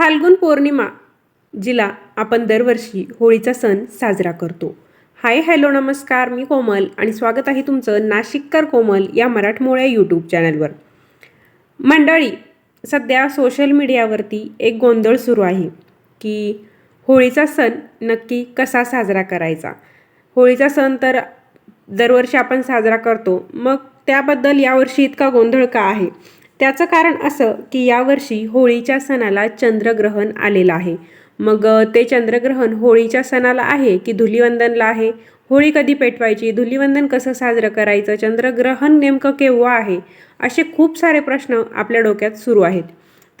फाल्गुन पौर्णिमा जिला आपण दरवर्षी होळीचा सण साजरा करतो. हाय हॅलो नमस्कार मी कोमल आणि स्वागत आहे तुमचं नाशिककर कोमल या मराठमोळ्या यूट्यूब चॅनलवर. मंडळी सध्या सोशल मीडियावरती एक गोंधळ सुरू आहे की होळीचा सण नक्की कसा साजरा करायचा? होळीचा सण तर दरवर्षी आपण साजरा करतो मग त्याबद्दल यावर्षी इतका गोंधळ का आहे? त्याचं कारण असं की यावर्षी होळीच्या सणाला चंद्रग्रहण आलेलं आहे. मग ते चंद्रग्रहण होळीच्या सणाला आहे की धुलिवंदनला आहे? होळी कधी पेटवायची? धुलिवंदन कसं साजरं करायचं? चंद्रग्रहण नेमकं केव्हा आहे? असे खूप सारे प्रश्न आपल्या डोक्यात सुरू आहेत.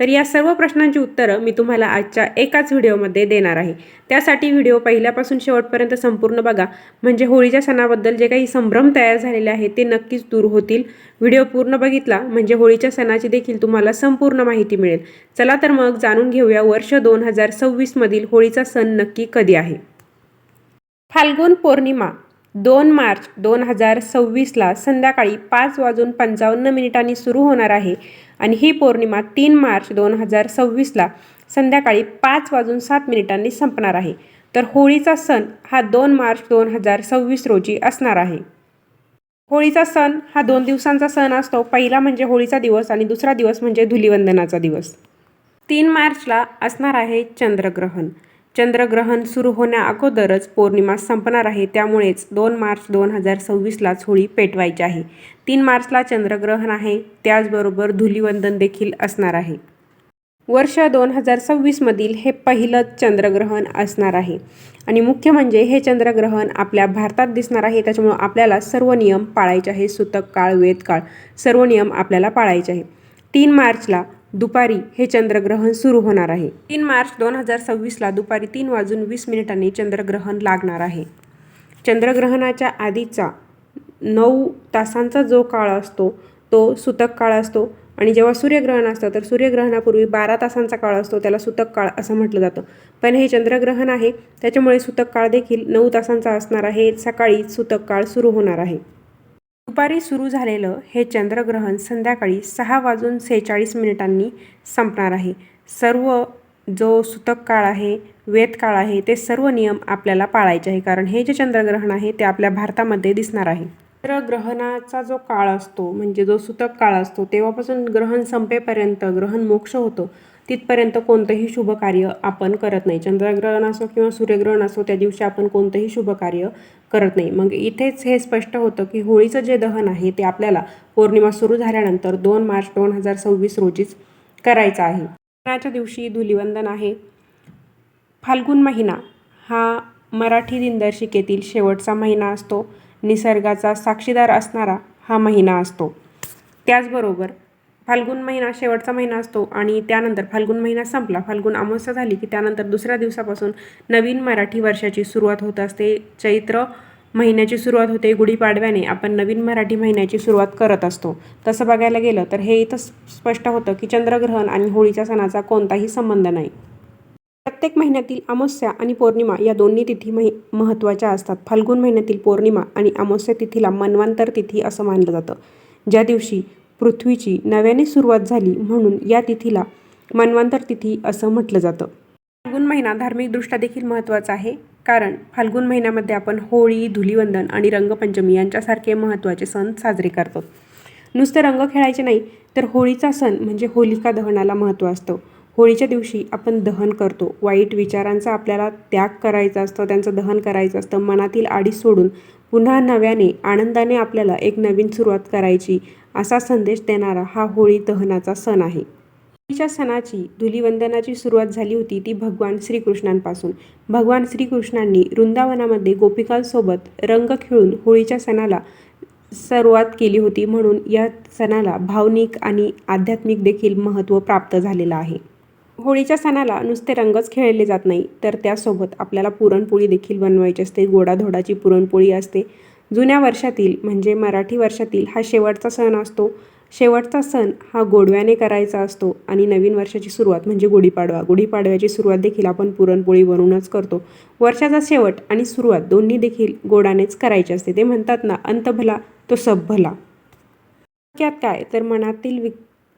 तर या सर्व प्रश्नांची उत्तरं मी तुम्हाला आजच्या एकाच व्हिडिओमध्ये देणार आहे. त्यासाठी व्हिडिओ पहिल्यापासून शेवटपर्यंत संपूर्ण बघा. म्हणजे होळीच्या सणाबद्दल जे काही संभ्रम तयार झालेले आहे ते नक्कीच दूर होतील. व्हिडिओ पूर्ण बघितला म्हणजे होळीच्या सणाची देखील तुम्हाला संपूर्ण माहिती मिळेल. चला तर मग जाणून घेऊया वर्ष दोन हजार सव्वीसमधील होळीचा सण नक्की कधी आहे. फाल्गुन पौर्णिमा दोन मार्च दोन हजार सव्वीसला संध्याकाळी पाच वाजून पंचावन्न मिनिटांनी सुरू होणार आहे. आणि ही पौर्णिमा तीन मार्च दोन हजार सव्वीसला संध्याकाळी पाच वाजून सात मिनिटांनी संपणार आहे. तर होळीचा सण हा दोन मार्च दोन हजार सव्वीस रोजी असणार आहे. होळीचा सण हा दोन दिवसांचा सण असतो. पहिला म्हणजे होळीचा दिवस आणि दुसरा दिवस म्हणजे धुलिवंदनाचा दिवस. तीन मार्चला असणार आहे चंद्रग्रहण. चंद्रग्रहण सुरू होण्या अगोदरच पौर्णिमा संपणार आहे. त्यामुळेच दोन मार्च दोन हजार सव्वीसलाच होळी पेटवायची आहे. तीन मार्चला चंद्रग्रहण आहे. त्याचबरोबर धुलिवंदन देखील असणार आहे. वर्ष दोन हजार सव्वीसमधील हे पहिलंच चंद्रग्रहण असणार आहे. आणि मुख्य म्हणजे हे चंद्रग्रहण आपल्या भारतात दिसणार आहे. त्याच्यामुळं आपल्याला सर्व नियम पाळायचे आहे सुतक काळ वेद काळ सर्व नियम आपल्याला पाळायचे आहे तीन मार्चला दुपारी हे चंद्रग्रहण सुरू होणार आहे. तीन मार्च दोन हजार सव्वीसला दुपारी तीन वाजून वीस मिनिटांनी चंद्रग्रहण लागणार आहे. चंद्रग्रहणाच्या आधीचा नऊ तासांचा जो काळ असतो तो सुतक काळ असतो आणि जेव्हा सूर्यग्रहण असतं तर सूर्यग्रहणापूर्वी बारा तासांचा काळ असतो त्याला सुतक काळ असं म्हटलं जातं. पण हे चंद्रग्रहण आहे त्याच्यामुळे सुतक काळ देखील नऊ तासांचा असणार आहे. सकाळी सुतक काळ सुरू होणार आहे. दुपारी सुरू झालेलं हे चंद्रग्रहण संध्याकाळी सहा वाजून सेहेचाळीस मिनिटांनी संपणार आहे. सर्व जो सुतक काळ आहे वेद काळ आहे ते सर्व नियम आपल्याला पाळायचे आहे. कारण हे जे चंद्रग्रहण आहे ते आपल्या भारतामध्ये दिसणार आहे. चंद्रग्रहणाचा जो काळ असतो म्हणजे जो सुतक काळ असतो तेव्हापासून ग्रहण संपेपर्यंत ग्रहण मोक्ष होतो. तिथपर्यंत कोणतंही शुभ कार्य आपण करत नाही. चंद्रग्रहण असो किंवा सूर्यग्रहण असो त्या दिवशी आपण कोणतंही शुभ कार्य करत नाही. मग इथेच हे स्पष्ट होतं की होळीचं जे दहन आहे ते आपल्याला पौर्णिमा सुरू झाल्यानंतर दोन मार्च दोन हजार सव्वीस रोजीच करायचं आहे. दहनाच्या दिवशी धुलिवंदन आहे. फाल्गुन महिना हा मराठी दिनदर्शिकेतील शेवटचा महिना असतो. निसर्गाचा साक्षीदार असणारा हा महिना असतो. त्याचबरोबर फाल्गुन महिना शेवटचा महिना असतो आणि त्यानंतर फाल्गुन महिना संपला. फाल्गुन अमावस्या झाली की त्यानंतर दुसऱ्या दिवसापासून नवीन मराठी वर्षाची सुरुवात होत असते. चैत्र महिन्याची सुरुवात होते. गुढीपाडव्याने आपण नवीन मराठी महिन्याची सुरुवात करत असतो. तसं बघायला गेलं तर हे इथं स्पष्ट होतं की चंद्रग्रहण आणि होळीच्या सणाचा कोणताही संबंध नाही. प्रत्येक महिन्यातील अमावस्या आणि पौर्णिमा या दोन्ही तिथी महि महत्त्वाच्या असतात. फाल्गुन महिन्यातील पौर्णिमा आणि अमावस्या तिथीला मनवांतर तिथी असं मानलं जातं. ज्या दिवशी पृथ्वीची नव्याने सुरुवात झाली म्हणून या तिथीला मन्वंतर तिथी असं म्हटलं जातं. फाल्गुन महिना धार्मिकदृष्ट्या देखील महत्त्वाचा आहे कारण फाल्गुन महिन्यामध्ये आपण होळी धुलीवंदन आणि रंगपंचमी यांच्यासारखे महत्त्वाचे सण साजरे करतो. नुसते रंग खेळायचे नाही तर होळीचा सण म्हणजे होलिका दहनाला महत्त्व असतं. होळीच्या दिवशी आपण दहन करतो. वाईट विचारांचा आपल्याला त्याग करायचा असतं त्यांचं दहन करायचं असतं मनातील आडी सोडून पुन्हा नव्याने आनंदाने आपल्याला एक नवीन सुरुवात करायची असा संदेश देणारा हा होळी दहनाचा सण आहे. होळीच्या सणाची धुलीवंदनाची सुरुवात झाली होती ती भगवान श्रीकृष्णांपासून. भगवान श्रीकृष्णांनी वृंदावनामध्ये गोपिकांसोबत रंग खेळून होळीच्या सणाला सुरुवात केली होती म्हणून या सणाला भावनिक आणि आध्यात्मिक देखील महत्त्व प्राप्त झालेलं आहे. होळीच्या सणाला नुसते रंगच खेळले जात नाही तर त्यासोबत आपल्याला पुरणपोळी देखील बनवायची असते. गोडाधोडाची पुरणपोळी असते. जुन्या वर्षातील म्हणजे मराठी वर्षातील हा शेवटचा सण असतो. शेवटचा सण हा गोडव्याने करायचा असतो आणि नवीन वर्षाची सुरुवात म्हणजे गुढीपाडवा. गुढीपाडव्याची सुरुवात देखील आपण पुरणपोळी बनवूनच करतो. वर्षाचा शेवट आणि सुरुवात दोन्ही देखील गोडानेच करायची असते. ते म्हणतात ना अंत भला तो सब भला थोडक्यात काय? तर मनातील विक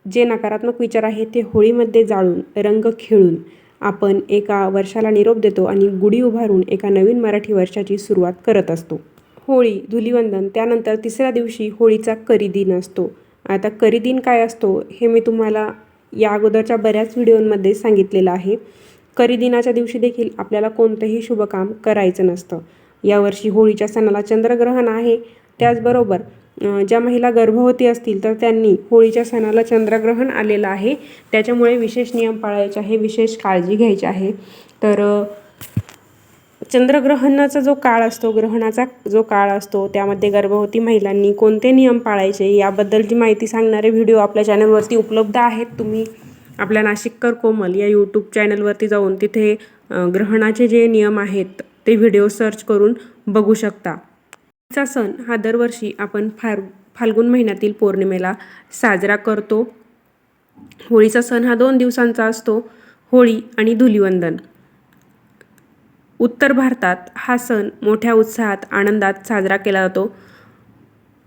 जे नकारात्मक विचार आहे ते होळीमध्ये जाळून रंग खेळून आपण एका वर्षाला निरोप देतो आणि गुढी उभारून एका नवीन मराठी वर्षाची सुरुवात करत असतो. होळी धुलिवंदन त्यानंतर तिसऱ्या दिवशी होळीचा करी दिन असतो. आता करी दिन काय असतो हे मी तुम्हाला या अगोदरच्या बऱ्याच व्हिडिओंमध्ये सांगितलेलं आहे. करी दिनाच्या दिवशी देखील आपल्याला कोणतंही शुभकाम करायचं नसतं. यावर्षी होळीच्या सणाला चंद्रग्रहण आहे. त्याचबरोबर ज्या महिला गर्भवती असतील तर त्यांनी होळीच्या सणाला चंद्रग्रहण आलेलं आहे. त्याच्यामुळे विशेष नियम पाळायचे आहे विशेष काळजी घ्यायची आहे. तर चंद्रग्रहणाचा जो काळ असतो ग्रहणाचा जो काळ असतो त्यामध्ये गर्भवती महिलांनी कोणते नियम पाळायचे याबद्दलची माहिती सांगणारे व्हिडिओ आपल्या चॅनलवरती उपलब्ध आहेत. तुम्ही आपल्या नाशिककर कोमल या यूट्यूब चॅनलवरती जाऊन तिथे ग्रहणाचे जे नियम आहेत ते व्हिडिओ सर्च करून बघू शकता. चा सण हा दरवर्षी आपण फार फाल्गुन महिन्यातील पौर्णिमेला साजरा करतो. होळीचा सण हा दोन दिवसांचा असतो होळी आणि धुलिवंदन. उत्तर भारतात हा सण मोठ्या उत्साहात आनंदात साजरा केला जातो.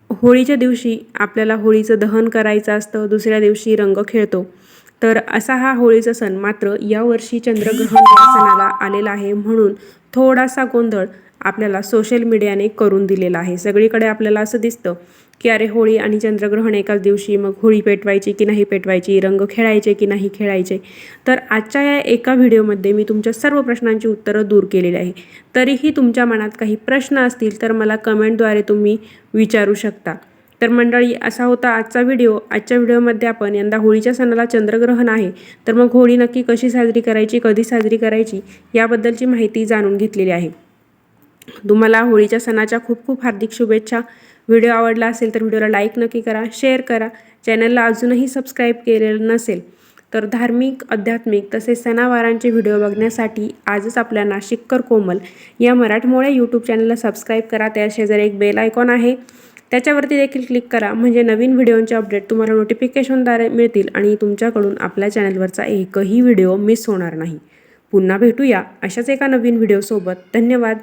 होळीच्या दिवशी आपल्याला होळीचं दहन करायचं असतं दुसऱ्या दिवशी रंग खेळतो. तर असा हा होळीचा सण मात्र यावर्षी चंद्रग्रहण या सणाला आलेला आहे म्हणून थोडासा गोंधळ आपल्याला सोशल मीडियाने करून दिलेला आहे. सगळीकडे आपल्याला असं दिसतं की अरे होळी आणि चंद्रग्रहण एकाच दिवशी मग होळी पेटवायची की नाही पेटवायची रंग खेळायचे की नाही खेळायचे. तर आजच्या या एका व्हिडिओमध्ये मी तुमच्या सर्व प्रश्नांची उत्तरं दूर केलेली आहे. तरीही तुमच्या मनात काही प्रश्न असतील तर मला कमेंटद्वारे तुम्ही विचारू शकता. तर मंडळी असा होता आजचा व्हिडिओ. आजच्या व्हिडिओमध्ये आपण यंदा होळीच्या सणाला चंद्रग्रहण आहे. तर मग होळी नक्की कशी साजरी करायची कधी साजरी करायची याबद्दलची माहिती जाणून घेतलेली आहे. तुम्हाला होळीच्या सणाच्या खूप खूप हार्दिक शुभेच्छा. व्हिडिओ आवडला असेल तर व्हिडिओला लाईक नक्की करा शेअर करा. चॅनलला अजूनही सबस्क्राईब केलेलं नसेल तर धार्मिक आध्यात्मिक तसेच सणावारांचे व्हिडिओ बघण्यासाठी आजच आपल्या नाशिककर कोमल या मराठमोळे यूट्यूब चॅनलला सबस्क्राईब करा. त्या शेजारी एक बेल आयकॉन आहे. त्याच्यावरती देखील क्लिक करा. म्हणजे नवीन व्हिडिओंचे अपडेट तुम्हाला नोटिफिकेशनद्वारे मिळतील आणि तुमच्याकडून आपल्या चॅनलवरचा एकही व्हिडिओ मिस होणार नाही. पुन्हा भेटूया अशाच एका नवीन व्हिडिओसोबत धन्यवाद.